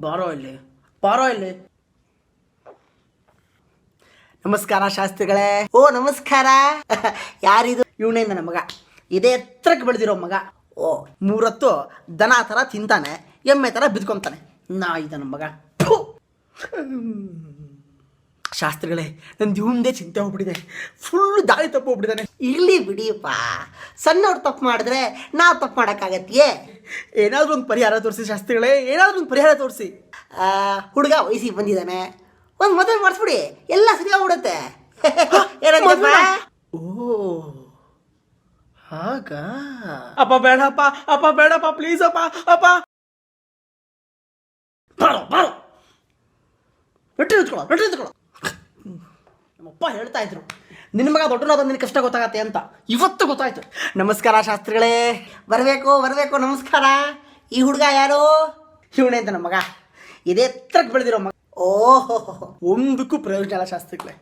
ಬಾರೋ ಇಲ್ಲಿ. ಬಾರೋ ಇಲ್ಲಿ. ನಮಸ್ಕಾರ ಶಾಸ್ತ್ರಿಗಳೇ. ಓ, ನಮಸ್ಕಾರ. ಯಾರಿದು? ಇವನೇ ನನ್ನ ಮಗ. ಇದೇ ಎತ್ತರಕ್ಕೆ ಬೆಳೆದಿರೋ ಮಗ. ಓ, ಮೂರತ್ತು ದನ ಥರ ತಿಂತಾನೆ, ಎಮ್ಮೆ ಥರ ಬಿದ್ಕೊಂತಾನೆ. ನಾ ನಮ್ಮ ಮಗ. ಶಾಸ್ತ್ರಿಗಳೇ ನನ್ನ ಮುಂದೆ ಚಿಂತೆ ಹೋಗ್ಬಿಟ್ಟಿದೆ. ಫುಲ್ ದಾರಿ ತಪ್ಪು ಹೋಗ್ಬಿಟ್ಟಿದ್ದಾನೆ ಇರ್ಲಿ ಬಿಡಿಯಪ್ಪ. ಸಣ್ಣವ್ರು ತಪ್ಪು ಮಾಡಿದ್ರೆ ನಾವು ತಪ್ಪು ಮಾಡೋಕ್ಕಾಗತ್ತೆಯೇ? ಏನಾದರೂ ಒಂದು ಪರಿಹಾರ ತೋರಿಸಿ ಶಾಸ್ತ್ರಿಗಳೇ ಏನಾದರೂ ಒಂದು ಪರಿಹಾರ ತೋರಿಸಿ. ಹುಡುಗ ವಯಸ್ಸಿಗೆ ಬಂದಿದ್ದಾನೆ. ಒಂದು ಮದುವೆ ಮಾಡಿಸ್ಬಿಡಿ ಎಲ್ಲ ಸರಿ ಆಗ್ಬಿಡುತ್ತೆ ಏನಂತಪ್ಪ ಓ ಹಾಗ? ಅಪ್ಪ ಬೇಡಪ್ಪ ಅಪ್ಪ ಬೇಡಪ್ಪ ಪ್ಲೀಸ್ ಅಪ್ಪ ಅಪ್ಪ. ಬಾರೋ ಬಾರೋ. ಮೆಟ್ಟಿ ನಿಂತ್ಕೊಳ್ಳೋ ಮೆಟ್ಟಿ ನಿಂತ್ಕೊಳ್ಳೋ ನಮ್ಮಪ್ಪ ಹೇಳ್ತಾ ಇದ್ರು, ನಿನ್ನ ಮಗ ದೊಡ್ಡನಾದ ನಿನ್ನ ಕಷ್ಟ ಗೊತ್ತಾಗತ್ತೆ ಅಂತ. ಇವತ್ತು ಗೊತ್ತಾಯ್ತು. ನಮಸ್ಕಾರ ಶಾಸ್ತ್ರಿಗಳೇ, ಬರಬೇಕು ಬರಬೇಕು, ನಮಸ್ಕಾರ. ಈ ಹುಡುಗ ಯಾರು? ಇವನೇ ಅಂತ ನಮ್ಮ ಮಗ. ಇದೇ ಎತ್ತರಕ್ಕೆ ಬೆಳೆದಿರೋ ಮಗ. ಓಹೋ ಒಂದಕ್ಕೂ ಪ್ರಯೋಜನ ಇಲ್ಲ ಶಾಸ್ತ್ರಿಗಳೇ.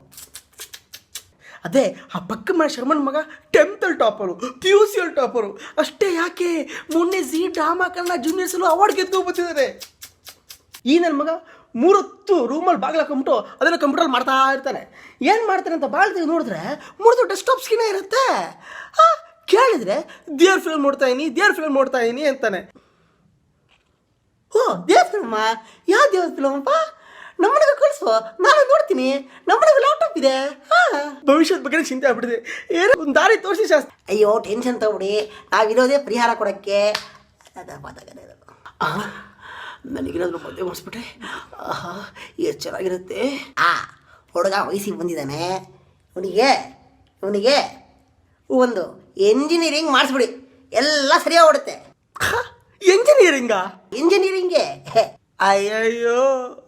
ಅದೇ, ಆ ಪಕ್ಕ ಮನೆ ಶರ್ಮನ್ ಮಗ temple topper, P U C ಅಲ್ಲಿ ಟಾಪರು. ಅಷ್ಟೇ ಯಾಕೆ? ಮೊನ್ನೆ ಜಿ ಡ್ರಾಮಾ ಕನ್ನಡ ಜೂನಿಯರ್ಸಲ್ಲೂ ಅವಾರ್ಡ್ ಗೆದ್ದು ಬಂದಿದ್ದಾರೆ ಈ ನನ್ನ ಮಗ ಮೂರೊತ್ತು ರೂಮಲ್ಲಿ ಬಾಗಿಲು ಹಾಕೊಂಬಿಟ್ಟು ಅದನ್ನು ಕಂಪ್ಯೂಟರ್ ಮಾಡ್ತಾ ಇರ್ತಾನೆ. ಏನು ಮಾಡ್ತಾನೆ ಅಂತ ಬಾಳ್ತೀವಿ ನೋಡಿದ್ರೆ ಮೂರತ್ತು ಡೆಸ್ಕ್ಟಾಪ್ ಸ್ಕ್ರೀನೇ ಇರುತ್ತೆ. ಕೇಳಿದರೆ ಕೇಳಿದ್ರೆ ದೇವ್ರ ಫಿಲ್ಮ್ ನೋಡ್ತಾ ಇದೀನಿ ದೇವ್ರ ಫಿಲ್ಮ್ ನೋಡ್ತಾ ಇದೀನಿ ಅಂತಾನೆ. ಓ ದೇವ್ರ ಫಿಲ್ಮ ಯಾವ ದೇವ್ರ ಫಿಲ್ಮಪ್ಪ ನಮ್ಮನೆಗೆ ಕಳಿಸು ನಾನು ನೋಡ್ತೀನಿ. ನಮ್ಮನೆಗೆ ಲ್ಯಾಪ್ಟಾಪ್ ಇದೆ. ಭವಿಷ್ಯದ ಬಗ್ಗೆ ಚಿಂತೆ ಆಗ್ಬಿಟ್ಟಿದೆ. ಏನೋ ಒಂದು ದಾರಿ ತೋರಿಸಿ ಶಾಸ್ತ್ರ. ಅಯ್ಯೋ ಟೆನ್ಷನ್ ತಗೊಬಿಡಿ. ನಾವಿರೋದೇ ಪರಿಹಾರ ಕೊಡೋಕ್ಕೆ. ಆ, ನನಗೇನಾದರೂ ಮದುವೆ ಮಾಡಿಸ್ಬಿಟ್ರೆ ಆಹಾ ಎಷ್ಟು ಚೆನ್ನಾಗಿರುತ್ತೆ. ಆ ಹುಡುಗ ವಯಸ್ಸಿಗೆ ಬಂದಿದ್ದಾನೆ. ಅವನಿಗೆ ಅವನಿಗೆ ಒಂದು ಎಂಜಿನಿಯರಿಂಗ್ ಮಾಡಿಸ್ಬಿಡಿ. ಎಲ್ಲ ಸರಿಯಾಗಿ ಓಡುತ್ತೆ. ಎಂಜಿನಿಯರಿಂಗಾ ಇಂಜಿನಿಯರಿಂಗೆ ಅಯ್ಯಯ್ಯೋ.